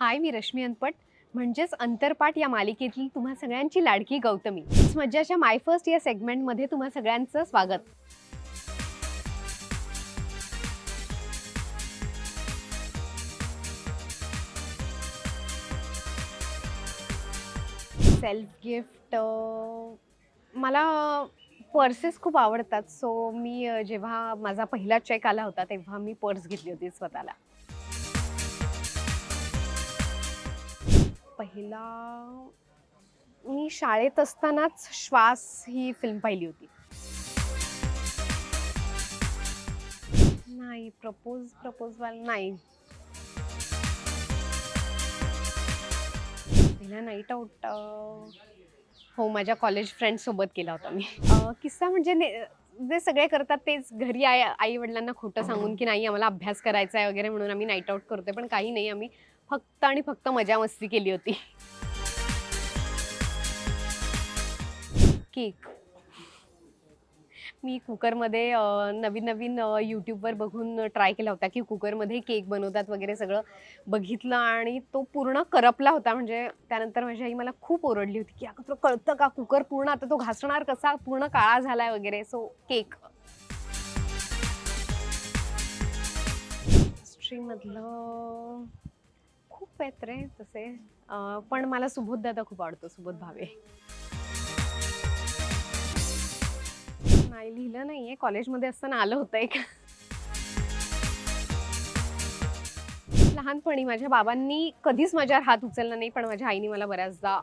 हाय मी रश्मी अनपट. म्हणजेच अंतरपाठ या मालिकेतली तुम्हा सगळ्यांची लाडकी गौतमी. मज्जाच्या माय फर्स्ट या सेगमेंटमध्ये तुम्हा सगळ्यांचं स्वागत. सेल्फ गिफ्ट मला पर्सेस खूप आवडतात. सो मी जेव्हा माझा पहिला चेक आला होता तेव्हा मी पर्स घेतली होती स्वतःला. पहिला मी शाळेत असतानाच श्वास ही फिल्म पाहिली होती. नाही प्रपोज प्रपोजवाल नाही. पहिला नाईट आउट हो माझ्या कॉलेज फ्रेंड सोबत केला होता मी. किस्सा म्हणजे ने- जे सगळे करतात तेच घरी आई आई वडिलांना खोटं सांगून की नाही आम्हाला अभ्यास करायचा आहे वगैरे म्हणून आम्ही नाईट आउट करतोय पण काही नाही आम्ही. फक्त आणि फक्त मजा मस्ती केली होती. केक. मी कुकरमध्ये नवीन नवीन यूट्यूबवर बघून ट्राय केला होता की कुकरमध्ये केक बनवतात वगैरे सगळं बघितलं आणि तो पूर्ण करपला होता. म्हणजे त्यानंतर माझी आई मला खूप ओरडली होती की अगं तुला कळतं का? कुकर पूर्ण आता तो घासणार कसा? पूर्ण काळा झालाय वगैरे. So cake. हिस्ट्रीमधलं आहेत रे तसे. पण मला सुबोध दादा खूप आवडतो सुबोध भावे. नाही लिहिलं नाहीये. कॉलेजमध्ये असताना आलं होतं एक. लहानपणी माझ्या बाबांनी कधीच माझ्यावर हात उचलला नाही पण माझ्या आईने मला बऱ्याचदा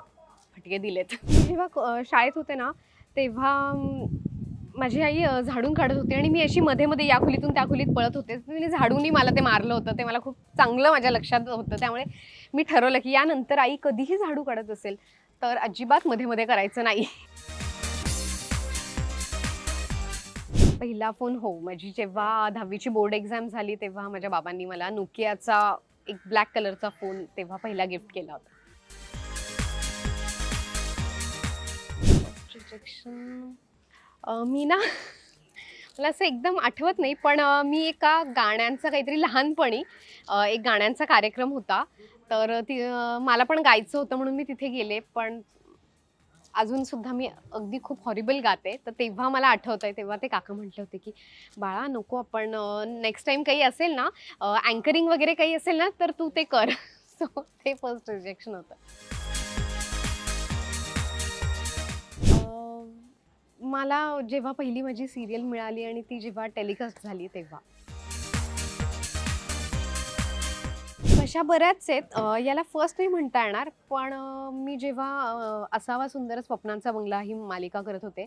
फटके दिलेत. जेव्हा शाळेत होते ना तेव्हा माझी आई झाडून काढत होती आणि मी अशी मध्ये मध्ये या खोलीतून त्या खोलीत पळत होते. तिने झाडूनही मला ते मारलं होतं. ते मला खूप चांगलं माझ्या लक्षात होतं. त्यामुळे मी ठरवलं की यानंतर आई कधीही झाडू काढत असेल तर अजिबात मध्ये मध्ये करायचं नाही. पहिला फोन हो माझी जेव्हा दहावीची बोर्ड एक्झाम झाली तेव्हा माझ्या बाबांनी मला नोकियाचा एक ब्लॅक कलरचा फोन तेव्हा पहिला गिफ्ट केला होता. रिजेक्शन मी ना मला असं एकदम आठवत नाही पण मी एका गाण्यांचा काहीतरी लहानपणी एक गाण्यांचा कार्यक्रम होता. तर ती मला पण गायचं होतं म्हणून मी तिथे गेले पण अजूनसुद्धा मी अगदी खूप हॉरिबल गाते. तर तेव्हा मला आठवत आहे तेव्हा ते काका म्हटले होते की बाळा नको आपण नेक्स्ट टाईम काही असेल ना अँकरिंग वगैरे काही असेल ना तर तू ते कर. सो ते फर्स्ट रिजेक्शन होतं. मला जेव्हा पहिली माझी सिरियल मिळाली आणि ती जेव्हा टेलिकास्ट झाली तेव्हा. अशा बऱ्याच आहेत. याला फर्स्ट नाही म्हणता येणार. पण मी जेव्हा असावा सुंदर स्वप्नांचा बंगला ही मालिका करत होते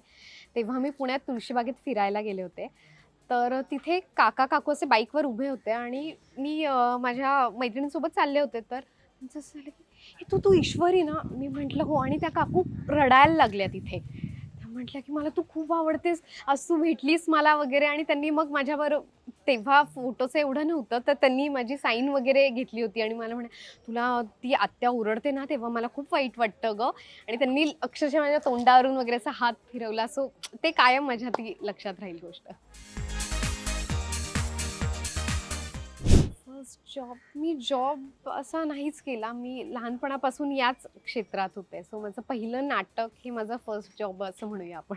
तेव्हा मी पुण्यात तुळशीबागेत फिरायला गेले होते. तर तिथे काका काकू असे बाईकवर उभे होते आणि मी माझ्या मैत्रिणींसोबत चालले होते. तर जसं झालं की "हे तू तू ईश्वरी ना. मी म्हटलं हो. आणि त्या काकू रडायला लागल्या तिथे. म्हटल्या की मला तू खूप आवडतेस आज तू भेटलीस मला वगैरे. आणि त्यांनी मग माझ्यावर तेव्हा फोटोचं एवढं नव्हतं तर त्यांनी माझी साईन वगैरे घेतली होती आणि मला म्हणे तुला ती आत्या ओरडते ना तेव्हा मला खूप वाईट वाटतं ग. आणि त्यांनी अक्षरशः माझ्या तोंडावरून वगैरे असा हात फिरवला. सो ते कायम माझ्या ती लक्षात राहील गोष्ट. जॉब मी जॉब असा नाहीच केला. मी लहानपणापासून याच क्षेत्रात होते. सो माझं पहिलं नाटक हे माझं फर्स्ट जॉब असं म्हणूया आपण.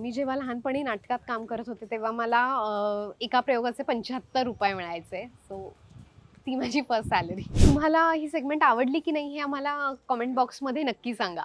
मी जेव्हा लहानपणी नाटकात काम करत होते तेव्हा मला एका प्रयोगाचे पंच्याहत्तर रुपये मिळायचे. सो ती माझी फर्स्ट सॅलरी तुम्हाला ही सेगमेंट आवडली की नाही हे आम्हाला कमेंट बॉक्समध्ये नक्की सांगा.